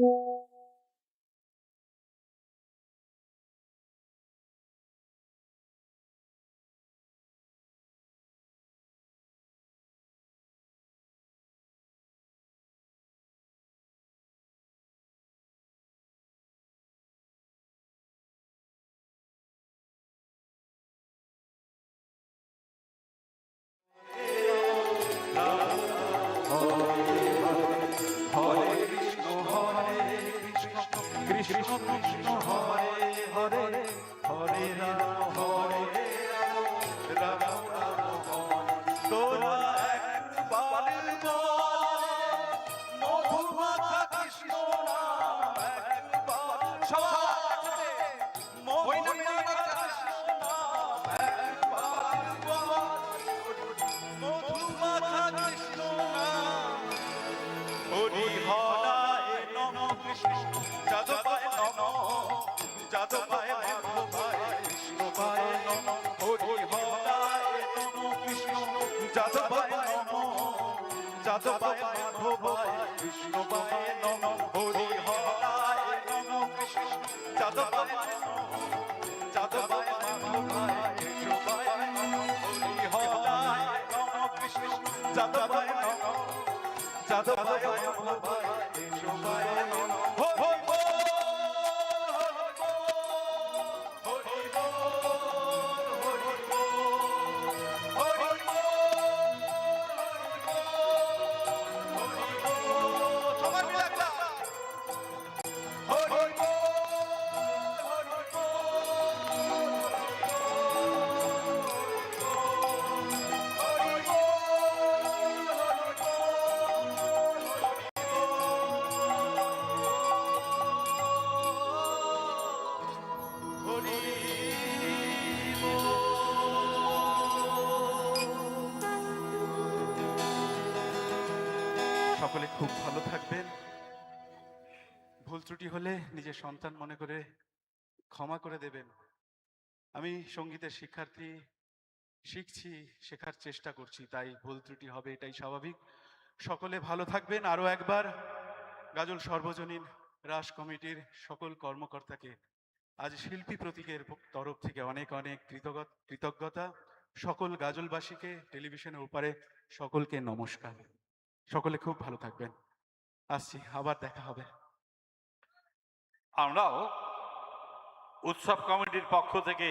হরে কৃষ্ণ কৃষ্ণ হরে হরে হরে রাম হরে রাম রাম হরে তোরা একবার বল মধুমাখা কৃষ্ণ নম যাদবায় মাধবায় কৃষ্ণবায় নম, হরি হরায় নম, কৃষ্ণ যাদবায় নম যাদবায় মাধবায় কৃষ্ণবায় নম, হরি হরায় নম, কৃষ্ণ যাদবায় যাদবায় মাধবায় কৃষ্ণবায় নম, হরি হরায় নম, কৃষ্ণ যাদবায় নম যাদবায় মাধবায় কৃষ্ণবায় নম সকলে খুব ভালো থাকবেন। ভুল ত্রুটি হলে নিজের সন্তান মনে করে ক্ষমা করে দেবেন। আমি সঙ্গীতের শিক্ষার্থী, শিখছি, শেখার চেষ্টা করছি, তাই ভুল ত্রুটি হবে এটাই স্বাভাবিক। সকলে ভালো থাকবেন। আরও একবার গাজল সর্বজনীন রাস কমিটির সকল কর্মকর্তাকে, আজ শিল্পী প্রতীকের তরফ থেকে অনেক অনেক কৃতজ্ঞতা। সকল গাজলবাসীকে টেলিভিশনের উপরে সকলকে নমস্কার। সকলে খুব ভালো থাকবেন। আসছি, আবার দেখা হবে। আমরাও উৎসব কমিটির পক্ষ থেকে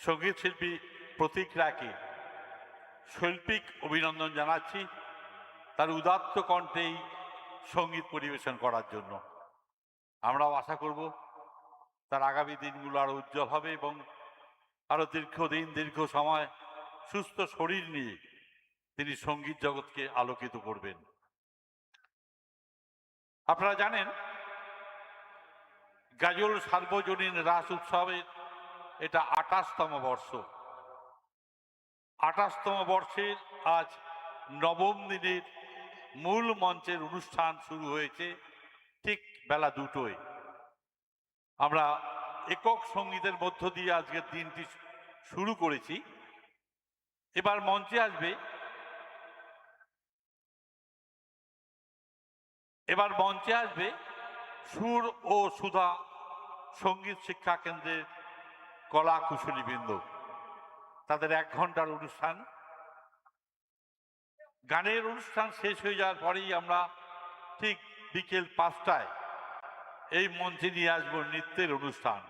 সংগীত শিল্পী প্রতীক রায়কে শৈল্পিক অভিনন্দন জানাচ্ছি তার উদাত্ত কণ্ঠেই সংগীত পরিবেশন করার জন্য। আমরাও আশা করব তার আগামী দিনগুলো আরও উজ্জ্বল হবে এবং আরও দীর্ঘদিন, দীর্ঘ সময় সুস্থ শরীর নিয়ে তিনি সংগীত জগৎকে আলোকিত করবেন। আপনারা জানেন, গাজল সার্বজনীন রাস উৎসবের এটা আঠাশতম বর্ষ। আঠাশতম বর্ষের আজ নবম দিনের মূল মঞ্চের অনুষ্ঠান শুরু হয়েছে ঠিক বেলা দুটোয়। আমরা একক সঙ্গীতের মধ্য দিয়ে আজকের দিনটি শুরু করেছি। এবার মঞ্চে আসবে এবার মঞ্চে আসবে সুর ও সুধা সংগীত শিক্ষা কেন্দ্রের কলা কুশলীবৃন্দ তাদের এক ঘণ্টার অনুষ্ঠান। গানের অনুষ্ঠান শেষ হয়ে যাওয়ার পরেই আমরা ঠিক বিকেল পাঁচটায় এই মঞ্চে নিয়ে আসব নৃত্যের অনুষ্ঠান।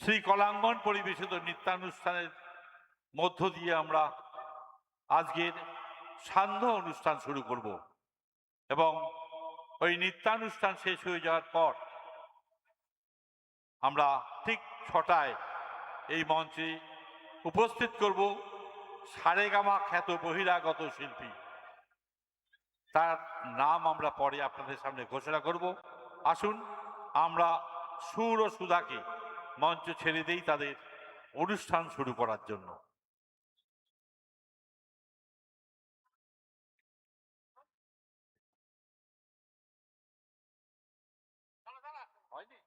শ্রী কলাঙ্গন পরিবেশিত নৃত্যানুষ্ঠানের মধ্য দিয়ে আমরা আজকের সান্ধ্য অনুষ্ঠান শুরু করব এবং ওই নিত্যানুষ্ঠান শেষ হয়ে যাওয়ার পর আমরা ঠিক ছটায় এই মঞ্চে উপস্থিত করব সারেগামা খ্যাত বহিরাগত শিল্পী। তার নাম আমরা পরে আপনাদের সামনে ঘোষণা করব। আসুন, আমরা সুর ও সুধাকে মঞ্চ ছেড়ে দেই তাদের অনুষ্ঠান শুরু করার জন্য। হয়নি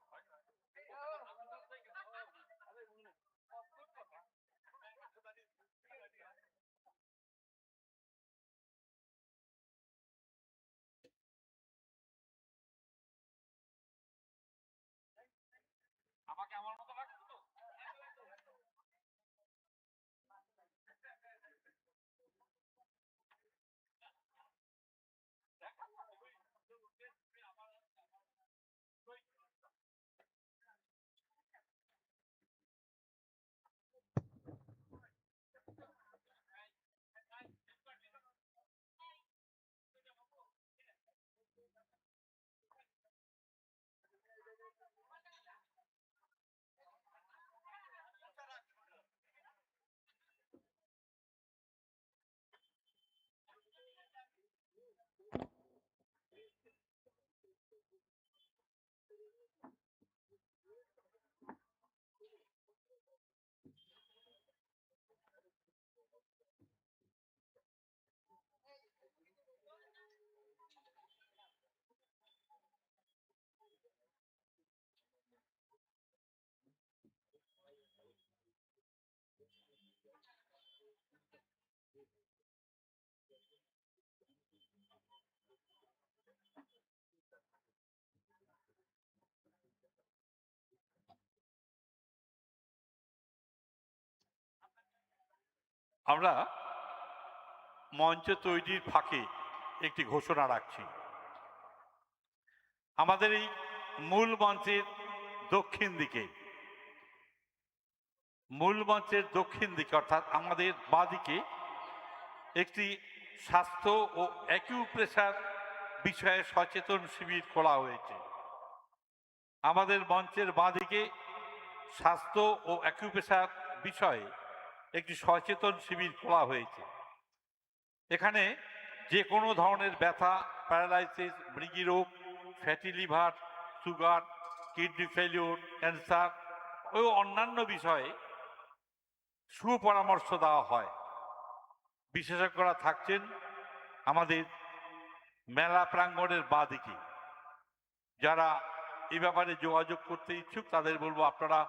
আমরা মঞ্চ তৈরির ফাঁকে একটি ঘোষণা রাখছি। আমাদের এই মূল মঞ্চের দক্ষিণ দিকে, মূল মঞ্চের দক্ষিণ দিকে অর্থাৎ আমাদের বাঁদিকে একটি স্বাস্থ্য ও অ্যাকিউপ্রেশার বিষয়ে সচেতন শিবির খোলা হয়েছে। আমাদের মঞ্চের বাঁদিকে স্বাস্থ্য ও অ্যাকিউপ্রেশার বিষয়ে একটি সচেতন শিবির খোলা হয়েছে। এখানে যে কোনো ধরনের ব্যথা, প্যারালাইসিস, মৃগী রোগ, fatty liver, sugar, kidney failure, cancer ও অন্যান্য বিষয়ে সুপরামর্শ দেওয়া হয়। বিশেষজ্ঞরা থাকছেন আমাদের মেলা প্রাঙ্গণের বাঁদিকে। যারা এ ব্যাপারে যোগাযোগ করতে ইচ্ছুক তাদের বলব আপনারা